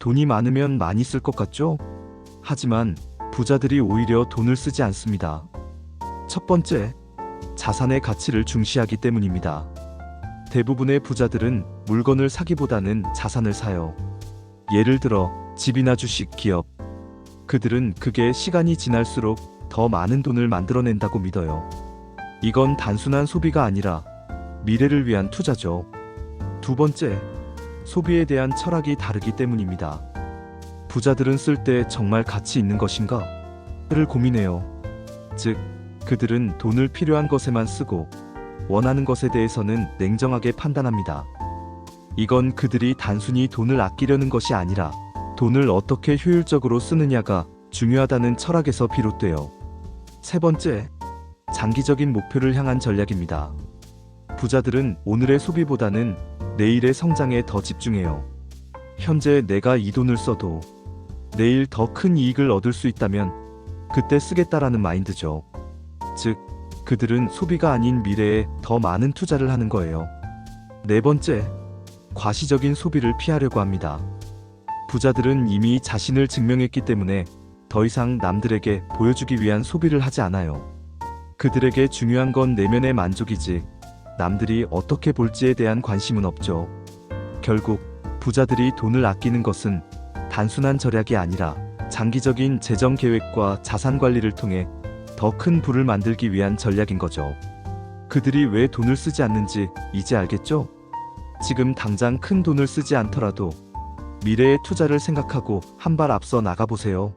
돈이 많으면 많이 쓸 것 같죠? 하지만 부자들이 오히려 돈을 쓰지 않습니다. 첫 번째, 자산의 가치를 중시하기 때문입니다. 대부분의 부자들은 물건을 사기보다는 자산을 사요. 예를 들어 집이나 주식, 기업. 그들은 그게 시간이 지날수록 더 많은 돈을 만들어낸다고 믿어요. 이건 단순한 소비가 아니라 미래를 위한 투자죠. 두 번째, 소비에 대한 철학이 다르기 때문입니다. 부자들은 쓸 때 정말 가치 있는 것인가? 를 고민해요. 즉, 그들은 돈을 필요한 것에만 쓰고 원하는 것에 대해서는 냉정하게 판단합니다. 이건 그들이 단순히 돈을 아끼려는 것이 아니라 돈을 어떻게 효율적으로 쓰느냐가 중요하다는 철학에서 비롯돼요. 세 번째, 장기적인 목표를 향한 전략입니다. 부자들은 오늘의 소비보다는 내일의 성장에 더 집중해요. 현재 내가 이 돈을 써도 내일 더 큰 이익을 얻을 수 있다면 그때 쓰겠다라는 마인드죠. 즉, 그들은 소비가 아닌 미래에 더 많은 투자를 하는 거예요. 네 번째, 과시적인 소비를 피하려고 합니다. 부자들은 이미 자신을 증명했기 때문에 더 이상 남들에게 보여주기 위한 소비를 하지 않아요. 그들에게 중요한 건 내면의 만족이지 남들이 어떻게 볼지에 대한 관심은 없죠. 결국 부자들이 돈을 아끼는 것은 단순한 절약이 아니라 장기적인 재정 계획과 자산 관리를 통해 더 큰 부를 만들기 위한 전략인 거죠. 그들이 왜 돈을 쓰지 않는지 이제 알겠죠? 지금 당장 큰 돈을 쓰지 않더라도 미래의 투자를 생각하고 한 발 앞서 나가보세요.